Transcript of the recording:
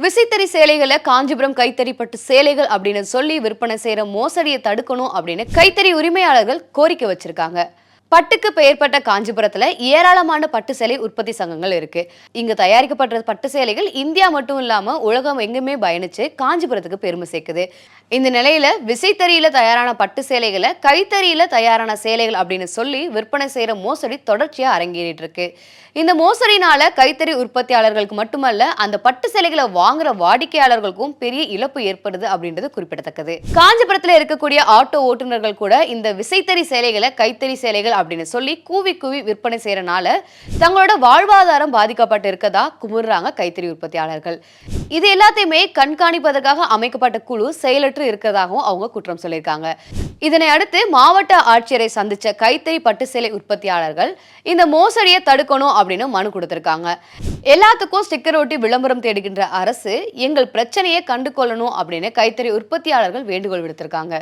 விசைத்தறி சேலைகளை காஞ்சிபுரம் கைத்தறி பட்டு சேலைகள் அப்படின்னு சொல்லி விற்பனை செய்யற மோசடியை தடுக்கணும் அப்படின்னு கைத்தறி உரிமையாளர்கள் கோரிக்கை வச்சிருக்காங்க. பட்டுக்கு பெயர்பட்ட காஞ்சிபுரத்துல ஏராளமான பட்டு சேலை உற்பத்தி சங்கங்கள் இருக்கு. இங்க தயாரிக்கப்படுற பட்டு சேலைகள் இந்தியா மட்டும் இல்லாம உலகம் எங்குமே பயணிச்சு காஞ்சிபுரத்துக்கு பெருமை சேர்க்குது. இந்த நிலையில விசைத்தறியில தயாரான பட்டு சேலைகளை கைத்தறியில தயாரான சேலைகள் அப்படின்னு சொல்லி விற்பனை செய்யற மோசடி தொடர்ச்சியா அரங்கேறிட்டு இருக்கு. இந்த மோசடினால கைத்தறி உற்பத்தியாளர்களுக்கு மட்டுமல்ல அந்த பட்டு சேலைகளை வாங்குற வாடிக்கையாளர்களுக்கும் பெரிய இழப்பு ஏற்படுது அப்படின்றது குறிப்பிடத்தக்கது. காஞ்சிபுரத்துல இருக்கக்கூடிய ஆட்டோ ஓட்டுநர்கள் கூட இந்த விசைத்தறி சேலைகளை கைத்தறி சேலைகள் அப்படின்னு சொல்லி கூவி கூவி விற்பனை செய்யறனால தங்களோட வாழ்வாதாரம் பாதிக்கப்பட்டு இருக்கதா குமுறுறாங்க கைத்தறி உற்பத்தியாளர்கள். இது எல்லாத்தையுமே கண்காணிப்பதற்காக அமைக்கப்பட்ட குழு செயலற்று இருக்கிறதாகவும் அவங்க குற்றம் சொல்லியிருக்காங்க. இதனை அடுத்து மாவட்ட ஆட்சியரை சந்திச்ச கைத்தறி பட்டு சேலை உற்பத்தியாளர்கள் இந்த மோசடியை தடுக்கணும் அப்படின்னு மனு கொடுத்திருக்காங்க. எல்லாத்துக்கும் ஸ்டிக்கர் ஒட்டி விளம்பரம் தேடுகின்ற அரசு எங்கள் பிரச்சனையை கண்டு கொள்ளணும் அப்படின்னு கைத்தறி உற்பத்தியாளர்கள் வேண்டுகோள் விடுத்திருக்காங்க.